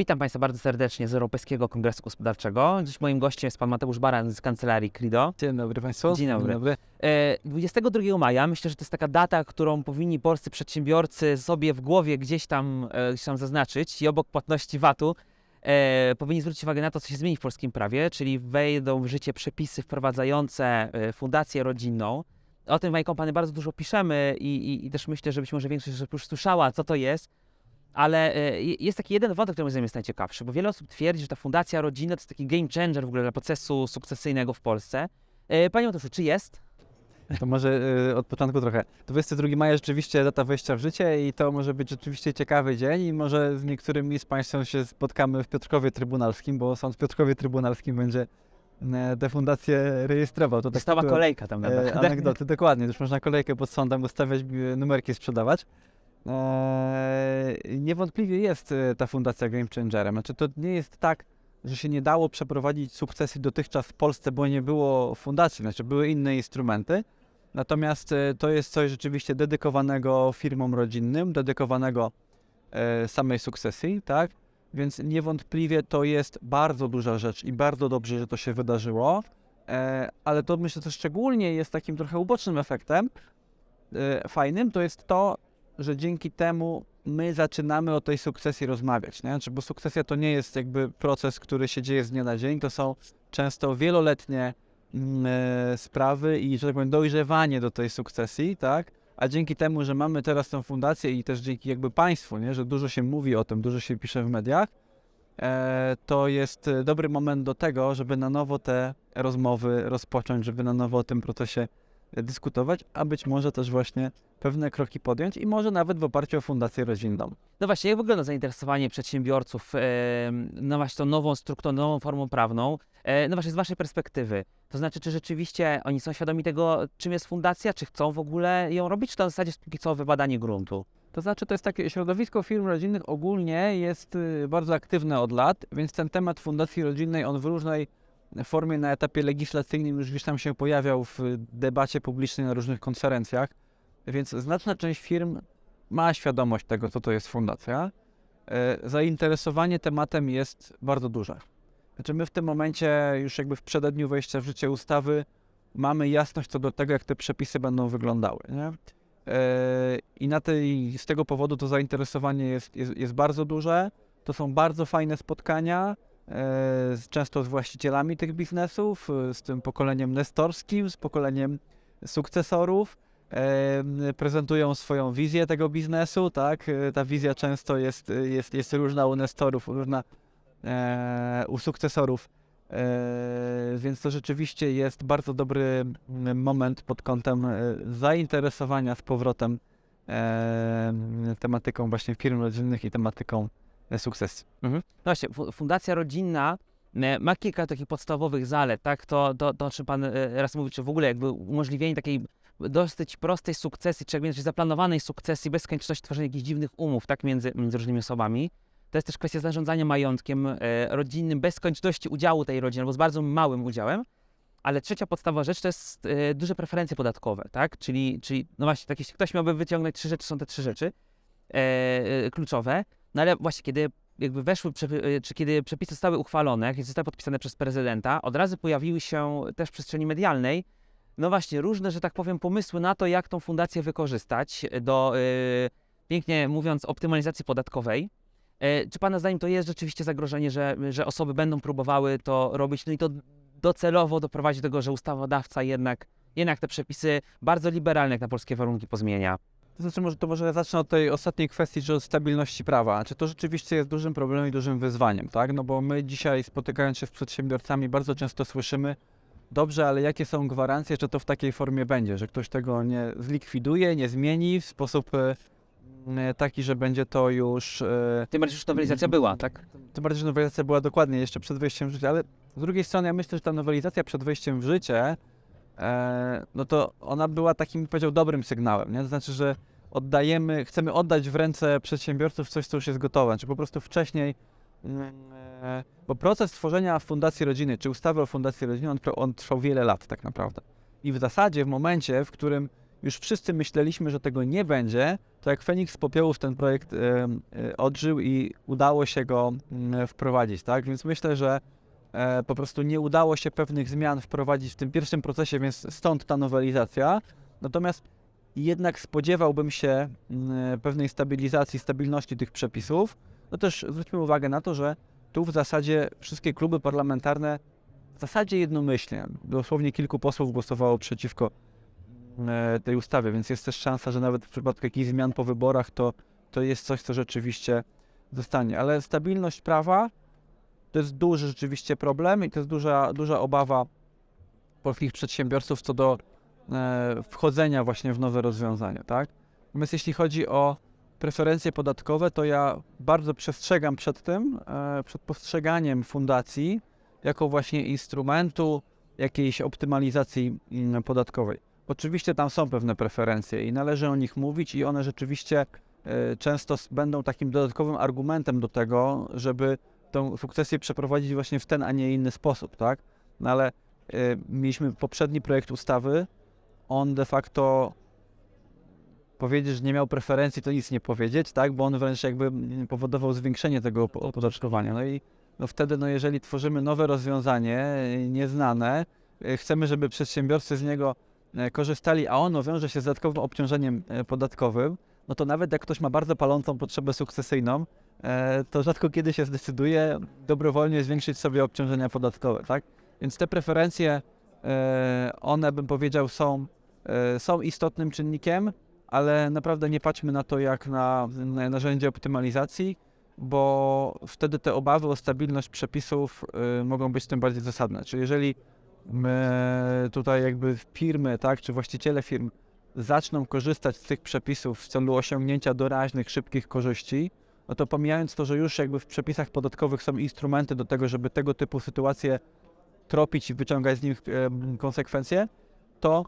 Witam Państwa bardzo serdecznie z Europejskiego Kongresu Gospodarczego. Dziś moim gościem jest Pan Mateusz Baran z Kancelarii Crido. Dzień dobry Państwu. Dzień dobry. E, 22 maja myślę, że to jest taka data, którą powinni polscy przedsiębiorcy sobie w głowie gdzieś tam, e, gdzieś tam zaznaczyć i obok płatności VAT-u e, powinni zwrócić uwagę na to, co się zmieni w polskim prawie, czyli wejdą w życie przepisy wprowadzające e, fundację rodzinną. O tym w mojej kompanii bardzo dużo piszemy i, i, i też myślę, że być może większość już słyszała, co to jest. Ale e, je- jest taki jeden wątek, który moim zdaniem jest najciekawszy, bo wiele osób twierdzi, że ta fundacja rodzinna to jest taki game changer w ogóle dla procesu sukcesyjnego w Polsce. E, Panie Mateuszu, czy jest? To może y, od początku trochę. 22 maja rzeczywiście data wejścia w życie i to może być rzeczywiście ciekawy dzień i może z niektórymi z Państwa się spotkamy w Piotrkowie Trybunalskim, bo sąd w Piotrkowie Trybunalskim będzie e, te fundacje rejestrował. To tak Stała kolejka tam e, anegdoty, dokładnie. Już można kolejkę pod sądem ustawiać, e, numerki sprzedawać. E, niewątpliwie jest e, ta fundacja Game Changerem. Znaczy to nie jest tak, że się nie dało przeprowadzić sukcesji dotychczas w Polsce, bo nie było fundacji, znaczy były inne instrumenty. Natomiast e, to jest coś rzeczywiście dedykowanego firmom rodzinnym, dedykowanego e, samej sukcesji, tak? Więc niewątpliwie to jest bardzo duża rzecz i bardzo dobrze, że to się wydarzyło. E, ale to myślę, że szczególnie jest takim trochę ubocznym efektem e, fajnym, to jest to, że dzięki temu my zaczynamy o tej sukcesji rozmawiać, nie? Znaczy, bo sukcesja to nie jest jakby proces, który się dzieje z dnia na dzień, to są często wieloletnie e, sprawy i, że tak powiem, dojrzewanie do tej sukcesji, tak? A dzięki temu, że mamy teraz tę fundację i też dzięki jakby państwu, nie? że dużo się mówi o tym, dużo się pisze w mediach, e, to jest e, dobry moment do tego, żeby na nowo te rozmowy rozpocząć, żeby na nowo o tym procesie dyskutować, a być może też właśnie pewne kroki podjąć i może nawet w oparciu o fundację rodzinną. No właśnie, jak wygląda zainteresowanie przedsiębiorców e, no właśnie tą nową strukturą, nową formą prawną? E, no właśnie z Waszej perspektywy. To znaczy, czy rzeczywiście oni są świadomi tego, czym jest fundacja, czy chcą w ogóle ją robić, czy to w zasadzie jest póki co wybadanie gruntu? To znaczy, to jest takie środowisko firm rodzinnych ogólnie jest y, bardzo aktywne od lat, więc ten temat fundacji rodzinnej, on w różnej formie na etapie legislacyjnym już gdzieś tam się pojawiał w debacie publicznej na różnych konferencjach, więc znaczna część firm ma świadomość tego, co to jest fundacja. E, Zainteresowanie tematem jest bardzo duże. Znaczy my w tym momencie, już jakby w przededniu wejścia w życie ustawy, mamy jasność co do tego, jak te przepisy będą wyglądały. Nie? E, I na tej, z tego powodu to zainteresowanie jest, jest, jest bardzo duże. To są bardzo fajne spotkania, często z właścicielami tych biznesów, e, z tym pokoleniem nestorskim, z pokoleniem sukcesorów. E, prezentują swoją wizję tego biznesu, tak? E, Ta wizja często jest, jest, jest różna u nestorów, różna e, u sukcesorów. E, więc to rzeczywiście jest bardzo dobry mm, moment pod kątem e, zainteresowania z powrotem e, tematyką właśnie firm rodzinnych i tematyką e, sukcesu. No właśnie, fu- fundacja rodzinna e, ma kilka takich podstawowych zalet, tak? To, to, to o czym Pan e, raz mówił, czy w ogóle jakby umożliwienie takiej dosyć prostej sukcesji, czy jakby zaplanowanej sukcesji bez konieczności tworzenia jakichś dziwnych umów, tak? Między, między różnymi osobami. To jest też kwestia zarządzania majątkiem e, rodzinnym bez konieczności udziału tej rodziny, albo z bardzo małym udziałem. Ale trzecia podstawowa rzecz to jest duże preferencje podatkowe, tak? Czyli, czyli no właśnie, tak, jeśli ktoś miałby wyciągnąć trzy rzeczy, są te trzy rzeczy kluczowe. No ale właśnie, kiedy jakby weszły, e, czy kiedy przepisy zostały uchwalone, kiedy zostały podpisane przez prezydenta, od razu pojawiły się też w przestrzeni medialnej, no właśnie, różne, że tak powiem, pomysły na to, jak tą fundację wykorzystać do, e, pięknie mówiąc, optymalizacji podatkowej. E, Czy Pana zdaniem to jest rzeczywiście zagrożenie, że, że osoby będą próbowały to robić, no i to docelowo doprowadzi do tego, że ustawodawca jednak, jednak te przepisy bardzo liberalne jak na polskie warunki pozmienia? To znaczy, może, to może zacznę od tej ostatniej kwestii, że od stabilności prawa. Czy to rzeczywiście jest dużym problemem i dużym wyzwaniem, tak? No bo my dzisiaj spotykając się z przedsiębiorcami bardzo często słyszymy, dobrze, ale jakie są gwarancje, że to w takiej formie będzie, że ktoś tego nie zlikwiduje, nie zmieni w sposób e, taki, że będzie to już e, Tym bardziej, że już nowelizacja była, tak? Tym bardziej, że nowelizacja była dokładnie jeszcze przed wejściem w życie, ale z drugiej strony ja myślę, że ta nowelizacja przed wejściem w życie, no to ona była takim, powiedział, dobrym sygnałem, nie? To znaczy, że oddajemy, chcemy oddać w ręce przedsiębiorców coś, co już jest gotowe, czy po prostu wcześniej, mm, e, bo proces tworzenia fundacji rodziny, czy ustawy o fundacji rodziny, on, on trwał wiele lat tak naprawdę. I w zasadzie w momencie, w którym już wszyscy myśleliśmy, że tego nie będzie, to jak Feniks z popiołów ten projekt e, e, odżył i udało się go mm, wprowadzić, tak? Więc myślę, że e, po prostu nie udało się pewnych zmian wprowadzić w tym pierwszym procesie, więc stąd ta nowelizacja. Natomiast jednak spodziewałbym się mm, pewnej stabilizacji, stabilności tych przepisów. No też zwróćmy uwagę na to, że tu w zasadzie wszystkie kluby parlamentarne w zasadzie jednomyślnie, dosłownie kilku posłów głosowało przeciwko e, tej ustawie, więc jest też szansa, że nawet w przypadku jakichś zmian po wyborach to, to jest coś, co rzeczywiście zostanie. Ale stabilność prawa to jest duży rzeczywiście problem i to jest duża, duża obawa polskich przedsiębiorców co do e, wchodzenia właśnie w nowe rozwiązania, tak? Natomiast jeśli chodzi o preferencje podatkowe, to ja bardzo przestrzegam przed tym, e, przed postrzeganiem fundacji jako właśnie instrumentu jakiejś optymalizacji mm, podatkowej. Oczywiście tam są pewne preferencje i należy o nich mówić i one rzeczywiście e, często będą takim dodatkowym argumentem do tego, żeby tą sukcesję przeprowadzić właśnie w ten, a nie inny sposób, tak? No ale e, mieliśmy poprzedni projekt ustawy, on de facto powiedzieć, że nie miał preferencji, to nic nie powiedzieć, tak? Bo on wręcz jakby mm, powodował zwiększenie tego op- opodatkowania. No i no wtedy, no jeżeli tworzymy nowe rozwiązanie, y, nieznane, y, chcemy, żeby przedsiębiorcy z niego e, korzystali, a ono wiąże się z dodatkowym obciążeniem podatkowym, no to nawet jak ktoś ma bardzo palącą potrzebę sukcesyjną, e, to rzadko kiedy się zdecyduje dobrowolnie zwiększyć sobie obciążenia podatkowe, tak? Więc te preferencje, e, one bym powiedział są, e, są istotnym czynnikiem, ale naprawdę nie patrzmy na to jak na, na narzędzie optymalizacji, bo wtedy te obawy o stabilność przepisów mogą być tym bardziej zasadne. Czyli jeżeli my tutaj jakby firmy, tak, czy właściciele firm zaczną korzystać z tych przepisów w celu osiągnięcia doraźnych, szybkich korzyści, no to pomijając to, że już jakby w przepisach podatkowych są instrumenty do tego, żeby tego typu sytuacje tropić i wyciągać z nich em, konsekwencje, to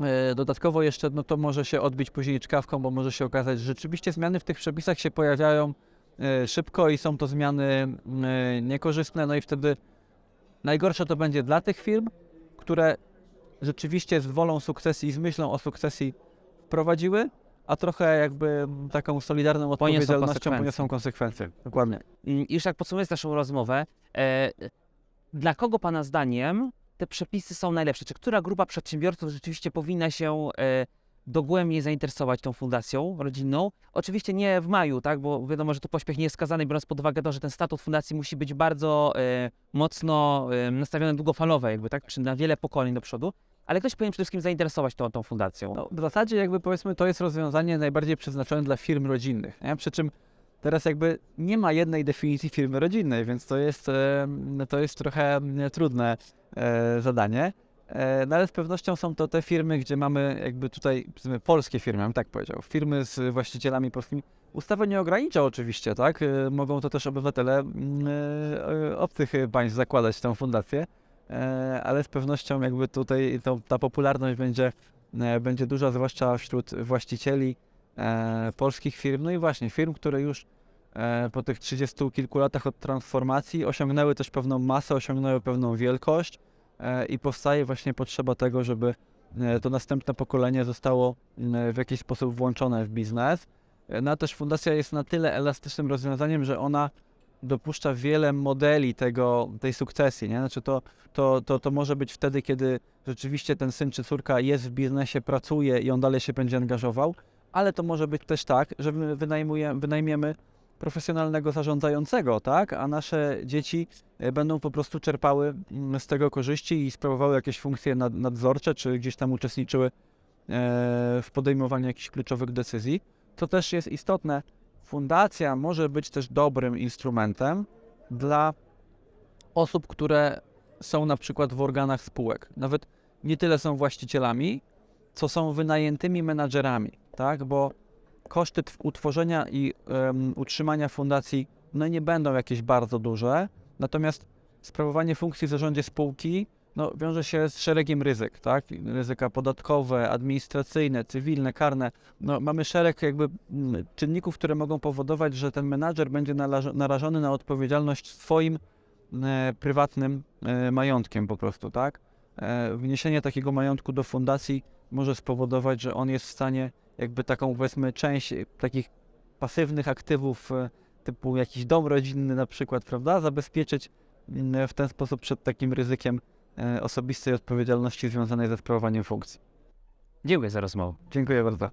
E, Dodatkowo jeszcze no to może się odbić później czkawką, bo może się okazać, że rzeczywiście zmiany w tych przepisach się pojawiają e, szybko i są to zmiany e, niekorzystne, no i wtedy najgorsze to będzie dla tych firm, które rzeczywiście z wolą sukcesji i z myślą o sukcesji wprowadziły, a trochę jakby taką solidarną odpowiedzialnością konsekwencje. poniosą konsekwencje. Dokładnie. Już jak podsumujesz naszą rozmowę, e, dla kogo Pana zdaniem te przepisy są najlepsze? Czy która grupa przedsiębiorców rzeczywiście powinna się e, dogłębnie zainteresować tą fundacją rodzinną? Oczywiście nie w maju, tak, bo wiadomo, że tu pośpiech nie jest skazany, biorąc pod uwagę to, że ten statut fundacji musi być bardzo e, mocno e, nastawiony długofalowo, jakby tak, czy na wiele pokoleń do przodu. Ale ktoś powinien przede wszystkim zainteresować tą, tą fundacją. No, w zasadzie jakby powiedzmy to jest rozwiązanie najbardziej przeznaczone dla firm rodzinnych, nie? przy czym teraz jakby nie ma jednej definicji firmy rodzinnej, więc to jest, no to jest trochę mm, trudne e, zadanie. E, no ale z pewnością są to te firmy, gdzie mamy jakby tutaj powiedzmy, polskie firmy, bym tak powiedział, firmy z właścicielami polskimi. Ustawa nie ogranicza oczywiście, tak? E, Mogą to też obywatele mm, obcych państw zakładać tę fundację, ale z pewnością jakby tutaj to, ta popularność będzie e, będzie duża, zwłaszcza wśród właścicieli e, polskich firm. No i właśnie firm, które już e, po tych 30 kilku latach od transformacji osiągnęły też pewną masę, osiągnęły pewną wielkość e, i powstaje właśnie potrzeba tego, żeby e, to następne pokolenie zostało w jakiś sposób włączone w biznes. E, No a też fundacja jest na tyle elastycznym rozwiązaniem, że ona dopuszcza wiele modeli tego, tej sukcesji, nie? Znaczy to, to, to, to może być wtedy, kiedy rzeczywiście ten syn czy córka jest w biznesie, pracuje i on dalej się będzie angażował, ale to może być też tak, że my wynajmiemy profesjonalnego zarządzającego, tak? A nasze dzieci e, będą po prostu czerpały mm, z tego korzyści i sprawowały jakieś funkcje nad, nadzorcze, czy gdzieś tam uczestniczyły e, w podejmowaniu jakichś kluczowych decyzji. To też jest istotne. Fundacja może być też dobrym instrumentem dla osób, które są na przykład w organach spółek. Nawet nie tyle są właścicielami, co są wynajętymi menadżerami, tak? Bo koszty tw- utworzenia i em, utrzymania fundacji no nie będą jakieś bardzo duże, natomiast sprawowanie funkcji w zarządzie spółki no, wiąże się z szeregiem ryzyk, tak? Ryzyka podatkowe, administracyjne, cywilne, karne. No, mamy szereg jakby mm, czynników, które mogą powodować, że ten menadżer będzie narażony na odpowiedzialność swoim e, prywatnym e, majątkiem po prostu, tak? E, wniesienie takiego majątku do fundacji może spowodować, że on jest w stanie jakby taką powiedzmy część takich pasywnych aktywów e, typu jakiś dom rodzinny na przykład, prawda, zabezpieczyć mm, w ten sposób przed takim ryzykiem E, osobistej odpowiedzialności związanej ze sprawowaniem funkcji. Dziękuję za rozmowę. Dziękuję bardzo.